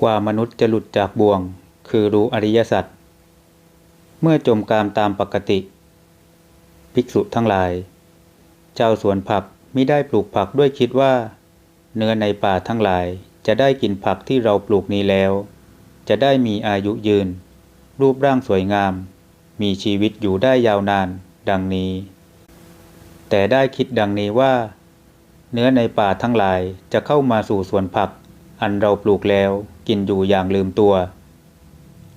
กว่ามนุษย์จะหลุดจากบ่วง คือรู้อริยสัจเมื่อจมกามตามปกติ ภิกษุทั้งหลาย เจ้าสวนผักมิได้ปลูกผักด้วยคิดว่า เนื้อในป่าทั้งหลายจะได้กินผักที่เราปลูกนี้แล้ว จะได้มีอายุยืน รูปร่างสวยงาม มีชีวิตอยู่ได้ยาวนาน ดังนี้ แต่ได้คิดดังนี้ว่า เนื้อในป่าทั้งหลายจะเข้ามาสู่สวนผัก อันเราปลูกแล้วกินอยู่อย่างลืมตัว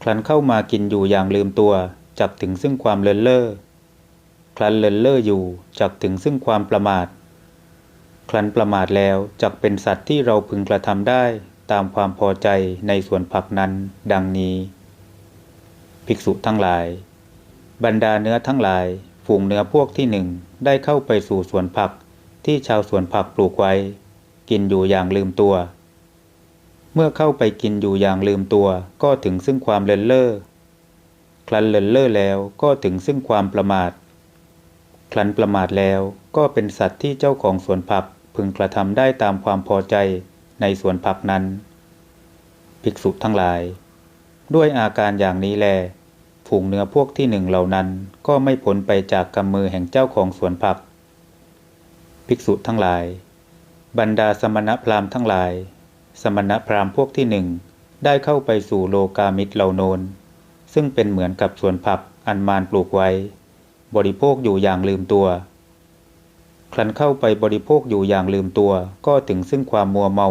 ครั้นเข้ามากินอยู่อย่างลืมตัว จักถึงซึ่งความเลินเล่อครั้นเลินเล่ออยู่จักถึงซึ่งความประมาท ครั้นประมาทแล้วจักเป็นสัตว์ที่เราพึงกระทำได้ตามความพอใจในสวนผักนั้น ดังนี้ ภิกษุทั้งหลาย บรรดาเนื้อทั้งหลายฝูงเนื้อพวกที่หนึ่งได้เข้าไปสู่สวนผักที่ชาวสวนผักปลูกไว้ กินอยู่อย่างลืมตัว เมื่อเข้าไปกินอยู่อย่างลืมตัว ก็ถึงซึ่งความเลินเล่อครั้นเลินเล่อแล้วก็ถึงซึ่งความประมาทครั้นประมาทแล้วก็เป็นสัตว์ที่เจ้าของสวนผักพึงกระทำได้ตามความพอใจในสวนผักนั้น ภิกษุทั้งหลาย ด้วยอาการอย่างนี้แลฝูงเนื้อพวกที่หนึ่งเหล่านั้นก็ไม่พ้นไปจากกำมือแห่งเจ้าของสวนผัก ภิกษุทั้งหลาย บรรดาสมณพราหมณ์ทั้งหลาย สมณพราหมณ์พวกที่หนึ่งได้เข้าไปสู่โลกามิตรเหล่าโนน ซึ่งเป็นเหมือนกับสวนผักอันมารปลูกไว้ บริโภคอยู่อย่างลืมตัว ครั้นเข้าไปบริโภคอยู่อย่างลืมตัว ก็ถึงซึ่งความมัวเมา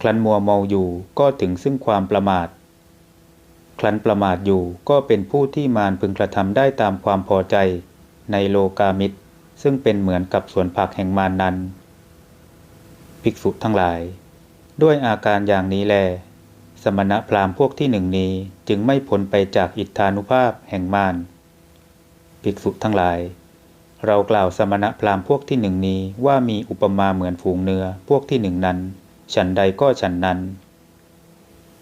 ครั้นมัวเมาอยู่ก็ถึงซึ่งความประมาท ครั้นประมาทอยู่ก็เป็นผู้ที่มารพึงกระทำได้ตามความพอใจ ในโลกามิตร ซึ่งเป็นเหมือนกับสวนผักแห่งมารนนั้น ภิกษุทั้งหลาย ด้วยอาการอย่างนี้แล สมณะพราหมณ์พวกที่หนึ่งนี้จึงไม่พ้นไปจากอิทธานุภาพแห่งมารภิกษุทั้งหลาย เรากล่าวสมณะพราหมณ์พวกที่หนึ่งนี้ว่ามีอุปมาเหมือนฝูงเนื้อพวกที่หนึ่งนั้น ฉันใดก็ฉันนั้น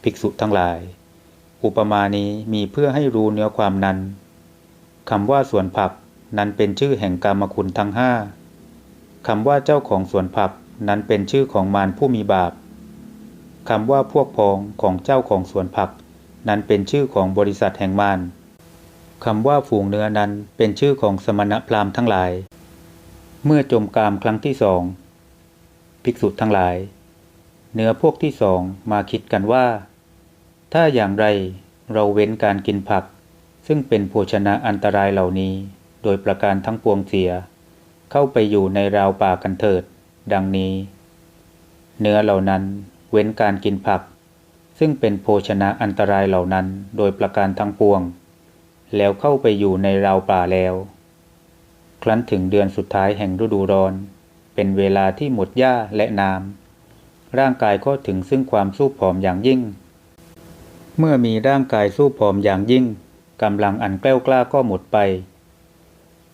ภิกษุทั้งหลาย อุปมานี้มีเพื่อให้รู้เนื้อความนั้นคำว่าสวนผักนั้นเป็นชื่อแห่งกรรมคุณทั้งห้าคำว่าเจ้าของสวนผักนั้นเป็นชื่อของมารผู้มีบาป คำว่าพวกพ้องของเจ้าของสวนผัก นั้นเป็นชื่อของบริษัทแห่งมารคำว่าฝูงเนื้อนั้นเป็นชื่อของสมณพราหมณ์ทั้งหลาย เมื่อจมกามครั้งที่สอง ภิกษุทั้งหลาย เนื้อพวกที่สองมาคิดกันว่า ถ้าอย่างไรเราเว้นการกินผัก ซึ่งเป็นโภชนะอันตรายเหล่านี้ โดยประการทั้งปวงเสีย เข้าไปอยู่ในราวป่ากันเถิด ดังนี้ เนื้อเหล่านั้น เว้นการกินผัก ซึ่งเป็นโภชนะอันตรายเหล่านั้นโดยประการทั้งปวง แล้วเข้าไปอยู่ในราวป่าแล้ว ครั้นถึงเดือนสุดท้ายแห่งฤดูร้อน เป็นเวลาที่หมดหญ้าและน้ำร่างกายก็ถึงซึ่งความสู้ผอมอย่างยิ่ง เมื่อมีร่างกายสู้ผอมอย่างยิ่งกำลังอันแกล้วกล้าก็หมดไป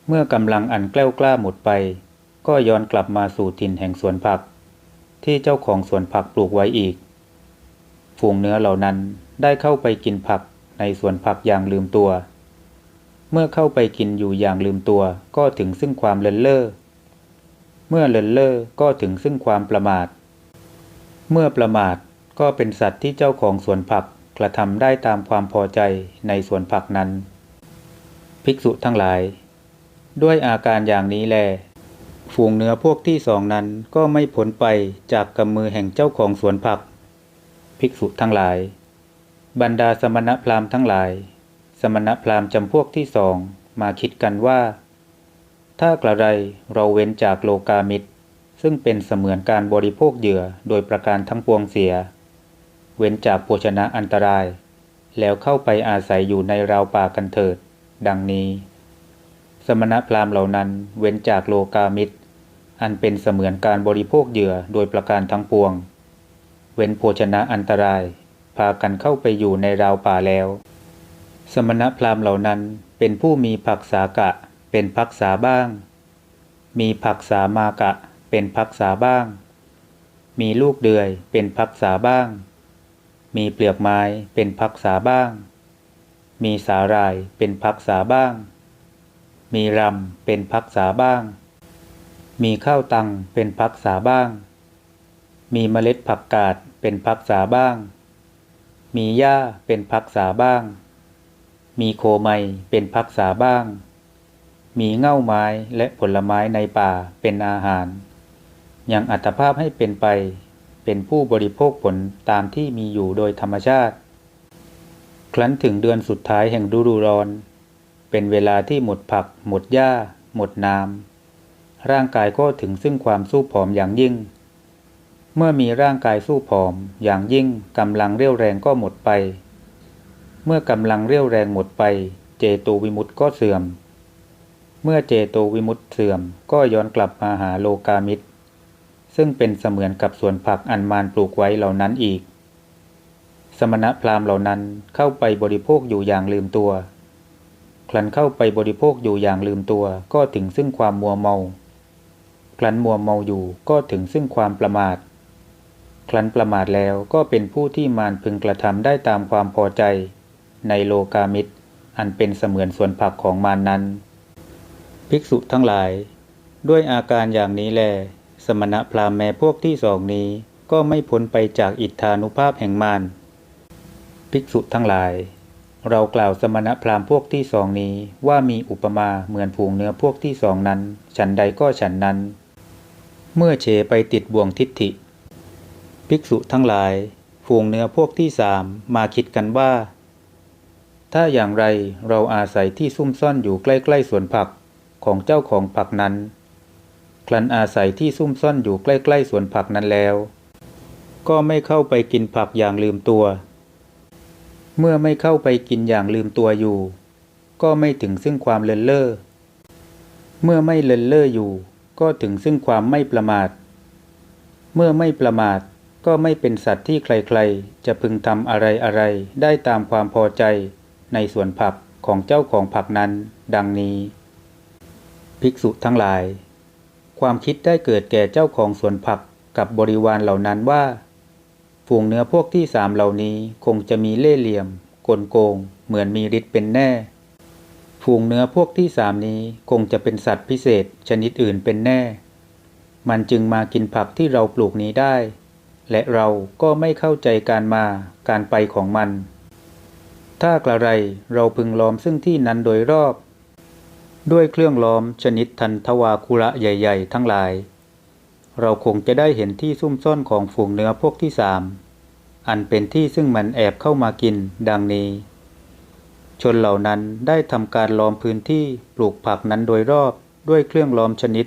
เมื่อกำลังอันแกล้วกล้าหมดไป ก็ย้อนกลับมาสู่ถิ่นแห่งสวนผัก ที่เจ้าของสวนผักปลูกไว้อีก ฝูงเนื้อเหล่านั้นได้เข้าไปกินผักในสวนผักอย่างลืมตัว เมื่อเข้าไปกินอยู่อย่างลืมตัวก็ถึงซึ่งความเลินเล่อ เมื่อเลินเล่อก็ถึงซึ่งความประมาท เมื่อประมาทก็เป็นสัตว์ที่เจ้าของสวนผักกระทำได้ตามความพอใจในสวนผักนั้น ภิกษุทั้งหลาย ด้วยอาการอย่างนี้แล ฝูงเนื้อพวกที่สองนั้นก็ไม่พ้นไปจากกำมือแห่งเจ้าของสวนผัก ภิกษุทั้งหลาย บรรดาสมณพราหมณ์ทั้งหลาย สมณพราหมณ์จำพวกที่สองมาคิดกันว่า ถ้ากระไรเราเว้นจากโลกามิตร ซึ่งเป็นเสมือนการบริโภคเหยื่อโดยประการทั้งปวงเสีย เว้นจากโภชนะอันตราย แล้วเข้าไปอาศัยอยู่ในราวป่ากันเถิด ดังนี้ สมณพราหมณ์เหล่านั้นเว้นจากโลกามิตร อันเป็นเสมือนการบริโภคเหยื่อโดยประการทั้งปวง เว้นโภชนะอันตราย พากันเข้าไปอยู่ในราวป่าแล้ว สมณพราหมณ์เหล่านั้นเป็นผู้มีผักษากะ เป็นพักษาบ้าง มีผักษามากะ เป็นพักษาบ้าง มีลูกเดือยเป็นพักษาบ้าง มีเปลือกไม้เป็นพักษาบ้าง มีสาหร่ายเป็นพักษาบ้าง มีรำเป็นพักษาบ้าง มีข้าวตังเป็นพักษาบ้าง มีเมล็ดผักกาดเป็นพักษาบ้าง มีหญ้าเป็นพักษาบ้าง มีโคไมเป็นพักษาบ้าง มีเง่าไม้และผลไม้ในป่าเป็นอาหาร ยังอัตภาพให้เป็นไป เป็นผู้บริโภคผลตามที่มีอยู่โดยธรรมชาติ ครั้นถึงเดือนสุดท้ายแห่งฤดูร้อน เป็นเวลาที่หมดผัก หมดหญ้า หมดน้ำ ร่างกายก็ถึงซึ่งความสู้ผอมอย่างยิ่ง เมื่อมีร่างกายสู้ผอมอย่างยิ่งกำลังเรี่ยวแรงก็หมดไป เมื่อกำลังเรี่ยวแรงหมดไป เจโตวิมุตติก็เสื่อม เมื่อเจโตวิมุตติเสื่อมก็ย้อนกลับมาหาโลกามิตร ซึ่งเป็นเสมือนกับสวนผักอันมารปลูกไว้เหล่านั้นอีก สมณพราหมณ์เหล่านั้นเข้าไปบริโภคอยู่อย่างลืมตัวครันเข้าไปบริโภคอยู่อย่างลืมตัวก็ถึงซึ่งความมัวเมา ครั้นมัวเมาอยู่ก็ถึงซึ่งความประมาท ครั้นประมาทแล้วก็เป็นผู้ที่มารพึงกระทำได้ตามความพอใจ ในโลกามิตร อันเป็นเสมือนส่วนผักของมารนนั้น ภิกษุทั้งหลาย ด้วยอาการอย่างนี้แล สมณะพราหมณ์แม้พวกที่สองนี้ก็ไม่พ้นไปจากอิทธานุภาพแห่งมารภิกษุทั้งหลาย เรากล่าวสมณพราหมณ์พวกที่สองนี้ว่ามีอุปมาเหมือนผูงเนื้อพวกที่สองนั้น ฉันใดก็ฉันนั้น เมื่อเฉไปติดบ่วงทิฏฐิ ภิกษุทั้งหลาย ฝูงเนื้อพวกที่สามมาคิดกันว่า ถ้าอย่างไรเราอาศัยที่ซุ่มซ่อนอยู่ใกล้ ๆ สวนผักของเจ้าของผักนั้น คลันอาศัยที่ซุ่มซ่อนอยู่ใกล้ ๆ สวนผักนั้นแล้ว ก็ไม่เข้าไปกินผักอย่างลืมตัว เมื่อไม่เข้าไปกินอย่างลืมตัวอยู่ ก็ไม่ถึงซึ่งความเลินเล่อ เมื่อไม่เลินเล่ออยู่ ก็ถึงซึ่งความไม่ประมาท เมื่อไม่ประมาทก็ไม่เป็นสัตว์ที่ใครๆ จะพึงทำอะไรอะไรได้ตามความพอใจในสวนผักของเจ้าของผักนั้น ดังนี้ ภิกษุทั้งหลาย ความคิดได้เกิดแก่เจ้าของสวนผักกับบริวารเหล่านั้นว่า ฝูงเนื้อพวกที่สามเหล่านี้คงจะมีเล่ห์เหลี่ยม กลโกง เหมือนมีฤทธิ์เป็นแน่ ฝูงเนื้อพวกที่สามนี้คงจะเป็นสัตว์พิเศษชนิดอื่นเป็นแน่ มันจึงมากินผักที่เราปลูกนี้ได้ และเราก็ไม่เข้าใจการมาการไปของมัน ถ้ากระไรเราพึงล้อมซึ่งที่นั้นโดยรอบ ด้วยเครื่องล้อมชนิดทันทวาคุระใหญ่ๆ ทั้งหลาย เราคงจะได้เห็นที่ซุ่มซ่อนของฝูงเนื้อพวกที่สามอันเป็นที่ซึ่งมันแอบเข้ามากินดังนี้ ชนเหล่านั้นได้ทำการล้อมพื้นที่ปลูกผักนั้นโดยรอบด้วยเครื่องล้อมชนิด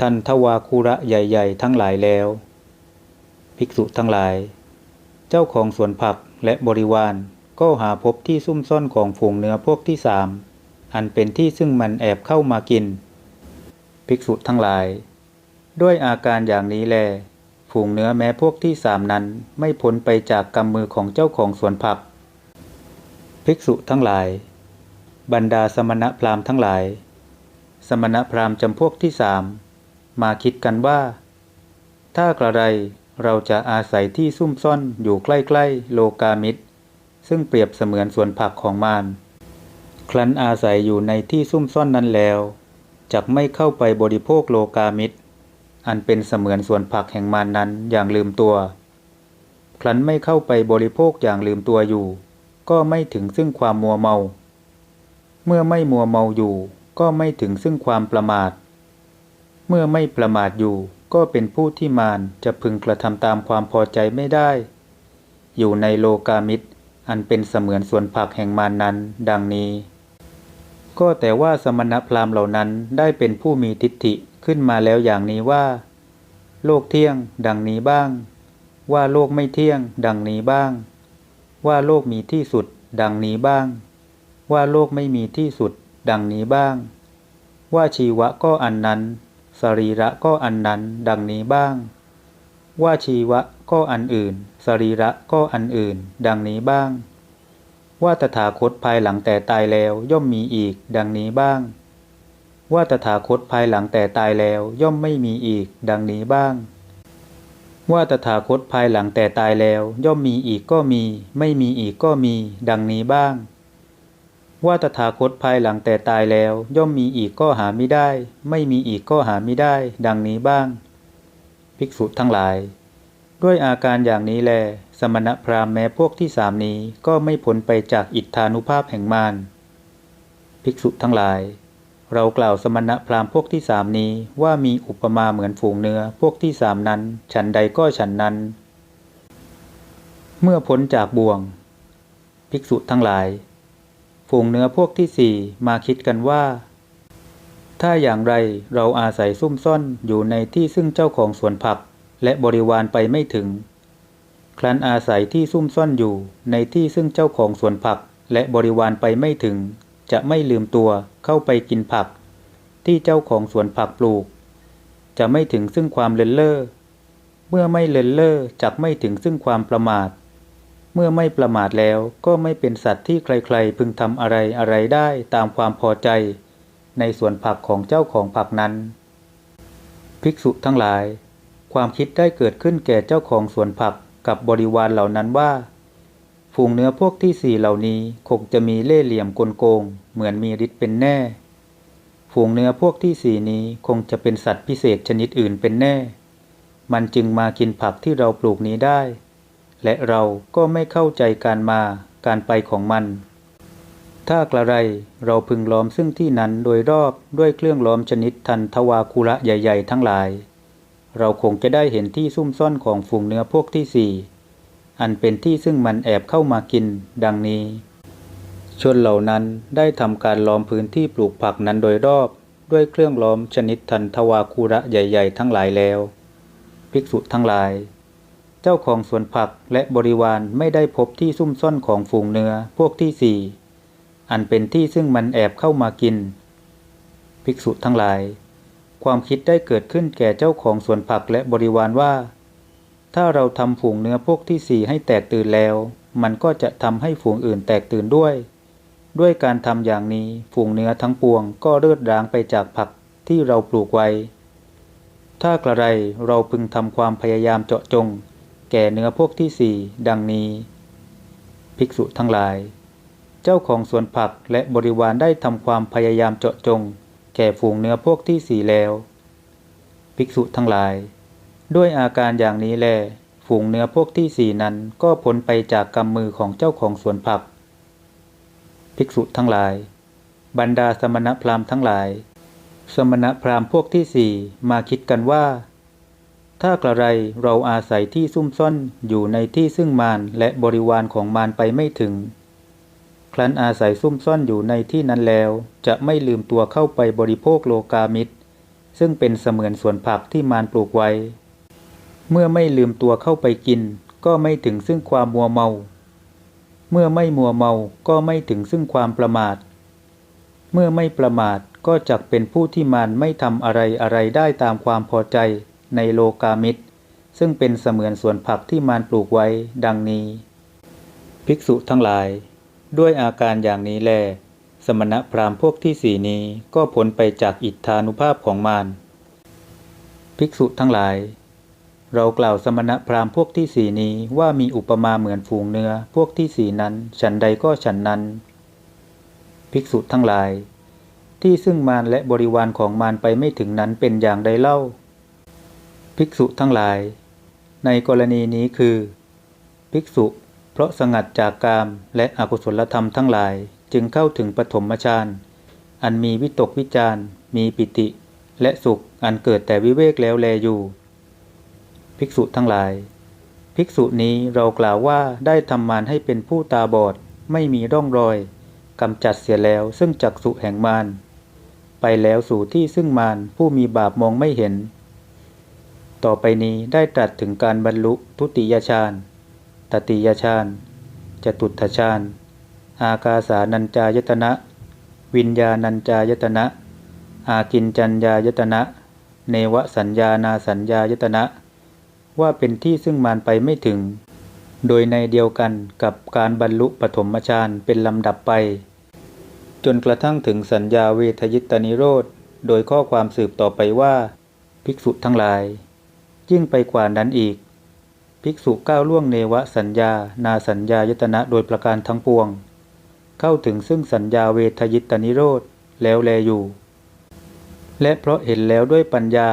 ทันทวาคุระใหญ่ ๆ ทั้งหลายแล้ว ภิกษุทั้งหลาย เจ้าของสวนผักและบริวารก็หาพบที่ซุ่มซ่อนของฝูงเนื้อพวกที่สามอันเป็นที่ซึ่งมันแอบเข้ามากิน ภิกษุทั้งหลาย ด้วยอาการอย่างนี้แล ฝูงเนื้อแม้พวกที่สามนั้นไม่พ้นไปจากกำมือของเจ้าของสวนผัก ภิกษุทั้งหลาย บรรดาสมณพราหมณ์ทั้งหลาย สมณพราหมณ์จำพวกที่สามมาคิดกันว่า ถ้ากระไรเราจะอาศัยที่ซุ่มซ่อนอยู่ใกล้ๆโลกามิตร ซึ่งเปรียบเสมือนสวนผักของมารครั้นอาศัยอยู่ในที่ซุ่มซ่อนนั้นแล้วจักไม่เข้าไปบริโภคโลกามิตร อันเป็นเสมือนสวนผักแห่งมารนนั้นอย่างลืมตัว ครั้นไม่เข้าไปบริโภคอย่างลืมตัวอยู่ ก็ไม่ถึงซึ่งความมัวเมา เมื่อไม่มัวเมาอยู่ ก็ไม่ถึงซึ่งความประมาท เมื่อไม่ประมาทอยู่ ก็เป็นผู้ที่มารจะพึงกระทำตามความพอใจไม่ได้ อยู่ในโลกามิตร อันเป็นเสมือนสวนผักแห่งมารนนั้น ดังนี้ ก็แต่ว่าสมณพราหมณ์เหล่านั้นได้เป็นผู้มีทิฏฐิขึ้นมาแล้วอย่างนี้ว่า โลกเที่ยง ดังนี้บ้าง ว่าโลกไม่เที่ยง ดังนี้บ้าง ว่าโลกมีที่สุดดังนี้บ้าง ว่าโลกไม่มีที่สุดดังนี้บ้าง ว่าชีวะก็อันนั้น สรีระก็อันนั้น ดังนี้บ้าง ว่าชีวะก็อันอื่น สรีระก็อันอื่น ดังนี้บ้าง ว่าตถาคตภายหลังแต่ตายแล้วย่อมมีอีก ดังนี้บ้าง ว่าตถาคตภายหลังแต่ตายแล้วย่อมไม่มีอีก ดังนี้บ้าง ว่าตถาคตภายหลังแต่ตายแล้ว ย่อมมีอีกก็มี ไม่มีอีกก็มี ดังนี้บ้าง ว่าตถาคตภายหลังแต่ตายแล้ว ย่อมมีอีกก็หาไม่ได้ ไม่มีอีกก็หาไม่ได้ ดังนี้บ้าง ภิกษุทั้งหลาย ด้วยอาการอย่างนี้แล สมณพราหมณ์แม้พวกที่สามนี้ก็ไม่พ้นไปจากอิทธานุภาพแห่งมารภิกษุทั้งหลาย เรากล่าวสมณพราหมณ์พวกที่สามนี้ว่ามีอุปมาเหมือนฝูงเนื้อพวกที่สามนั้น ฉันใดก็ฉันนั้น เมื่อพ้นจากบ่วง ภิกษุทั้งหลาย ฝูงเนื้อพวกที่สี่มาคิดกันว่า ถ้าอย่างไรเราอาศัยซุ่มซ่อนอยู่ในที่ซึ่งเจ้าของสวนผักและบริวารไปไม่ถึง ครั้นอาศัยที่ซุ่มซ่อนอยู่ในที่ซึ่งเจ้าของสวนผักและบริวารไปไม่ถึง จะไม่ลืมตัวเข้าไปกินผัก ที่เจ้าของสวนผักปลูก จะไม่ถึงซึ่งความเลินเล่อเมื่อไม่เลินเล่อจักไม่ถึงซึ่งความประมาท เมื่อไม่ประมาทแล้วก็ไม่เป็นสัตว์ที่ใครๆ พึงทำอะไรอะไรได้ตามความพอใจ ในสวนผักของเจ้าของผักนั้น ภิกษุทั้งหลาย ความคิดได้เกิดขึ้นแก่เจ้าของสวนผักกับบริวารเหล่านั้นว่า ฝูงเนื้อพวกที่สี่เหล่านี้คงจะมีเล่ห์เหลี่ยมกลโกง เหมือนมีฤทธิ์เป็นแน่ ฝูงเนื้อพวกที่สี่นี้คงจะเป็นสัตว์พิเศษชนิดอื่นเป็นแน่ มันจึงมากินผักที่เราปลูกนี้ได้ และเราก็ไม่เข้าใจการมาการไปของมัน ถ้ากระไรเราพึงล้อมซึ่งที่นั้นโดยรอบด้วยเครื่องล้อมชนิดทันทวาคุระใหญ่ ๆ ทั้งหลาย เราคงจะได้เห็นที่ซุ่มซ่อนของฝูงเนื้อพวกที่สี่ อันเป็นที่ซึ่งมันแอบเข้ามากิน ดังนี้ ชนเหล่านั้นได้ทำการล้อมพื้นที่ปลูกผักนั้นโดยรอบ ด้วยเครื่องล้อมชนิดทันทวาคุระใหญ่ ๆ ทั้งหลายแล้ว ภิกษุทั้งหลาย เจ้าของสวนผักและบริวารไม่ได้พบที่ซุ่มซ่อนของฝูงเนื้อพวกที่สี่อันเป็นที่ซึ่งมันแอบเข้ามากิน ภิกษุทั้งหลาย ความคิดได้เกิดขึ้นแก่เจ้าของสวนผักและบริวารว่า ถ้าเราทำฝูงเนื้อพวกที่สี่ให้แตกตื่นแล้ว มันก็จะทำให้ฝูงอื่นแตกตื่นด้วย ด้วยการทำอย่างนี้ฝูงเนื้อทั้งปวงก็เลือดร้างไปจากผักที่เราปลูกไว้ ถ้ากระไรเราพึงทำความพยายามเจาะจง แก่เนื้อพวกที่สี่ดังนี้ ภิกษุทั้งหลาย เจ้าของสวนผักและบริวารได้ทำความพยายามเจาะจง แก่ฝูงเนื้อพวกที่สี่แล้ว ภิกษุทั้งหลาย ด้วยอาการอย่างนี้แล ฝูงเนื้อพวกที่สี่นั้นก็พ้นไปจากกำมือของเจ้าของสวนผัก ภิกษุทั้งหลาย บรรดาสมณพราหมณ์ทั้งหลาย สมณพราหมณ์พวกที่สี่มาคิดกันว่า ถ้ากระไรเราอาศัยที่ซุ่มซ่อนอยู่ในที่ซึ่งมารและบริวารของมารไปไม่ถึง ครั้นอาศัยซุ่มซ่อนอยู่ในที่นั้นแล้ว จะไม่ลืมตัวเข้าไปบริโภคโลกามิตร ซึ่งเป็นเสมือนสวนผักที่มารปลูกไว้ เมื่อไม่ลืมตัวเข้าไปกิน ก็ไม่ถึงซึ่งความมัวเมา เมื่อไม่มัวเมาก็ไม่ถึงซึ่งความประมาท เมื่อไม่ประมาทก็จักเป็นผู้ที่มารไม่ทำอะไรอะไรได้ตามความพอใจในโลกามิตร ซึ่งเป็นเสมือนสวนผักที่มารปลูกไว้ดังนี้ ภิกษุทั้งหลาย ด้วยอาการอย่างนี้แล สมณพราหมณ์พวกที่สี่นี้ก็พ้นไปจากอิทธานุภาพของมารภิกษุทั้งหลาย เรากล่าวสมณพราหมณ์พวกที่สี่นี้ว่ามีอุปมาเหมือนฝูงเนื้อ พวกที่สี่นั้น ฉันใดก็ฉันนั้น ภิกษุทั้งหลาย ที่ซึ่งมารและบริวารของมารไปไม่ถึงนั้นเป็นอย่างใดเล่า ภิกษุทั้งหลาย ในกรณีนี้คือ ภิกษุ เพราะสงัดจากกามและอกุศลธรรมทั้งหลาย จึงเข้าถึงปฐมฌานอันมีวิตกวิจารมีปิติ และสุขอันเกิดแต่วิเวกแล้วแลอยู่ ภิกษุทั้งหลาย ภิกษุนี้เรากล่าวว่าได้ทำมารให้เป็นผู้ตาบอด ไม่มีร่องรอยกำจัดเสียแล้วซึ่งจักสุแห่งมารไปแล้วสู่ที่ซึ่งมารผู้มีบาปมองไม่เห็น ต่อไปนี้ได้ตรัสถึงการบรรลุทุติยฌานตติยฌานจตุตถฌานอากาสานัญจายตนะ วิญญาณัญจายตนะ อากินจัญญายตนะ เนวสัญญานาสัญญายตนะ ว่าเป็นที่ซึ่งมารไปไม่ถึง โดยในเดียวกันกับการบรรลุปฐมฌานเป็นลำดับไป จนกระทั่งถึงสัญญาเวทยิตานิโรธ โดยข้อความสืบต่อไปว่า ภิกษุทั้งหลาย ยิ่งไปกว่านั้นอีก ภิกษุก้าวล่วงเนวสัญญา นาสัญญายตนะโดยประการทั้งปวง เข้าถึงซึ่งสัญญาเวทยิตานิโรธแล้วแลอยู่ และเพราะเห็นแล้วด้วยปัญญา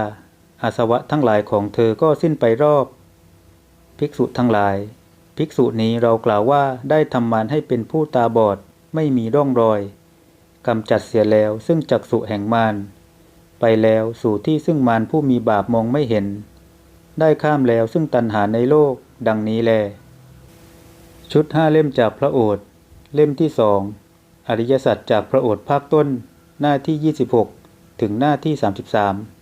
อาสวะทั้งหลายของเธอก็สิ้นไปรอบ ภิกษุทั้งหลาย ภิกษุนี้เรากล่าวว่าได้ทำมารให้เป็นผู้ตาบอดไม่มีร่องรอยกำจัดเสียแล้วซึ่งจักษุแห่งมารไปแล้วสู่ที่ซึ่งมารผู้มีบาปมองไม่เห็น ได้ข้ามแล้วซึ่งตัณหาในโลกดังนี้แล ชุดห้าเล่มจากพระโอษฐ์เล่มที่สองอริยสัจจากพระโอษฐ์ภาคต้นหน้าที่ 26 ถึงหน้าที่ 33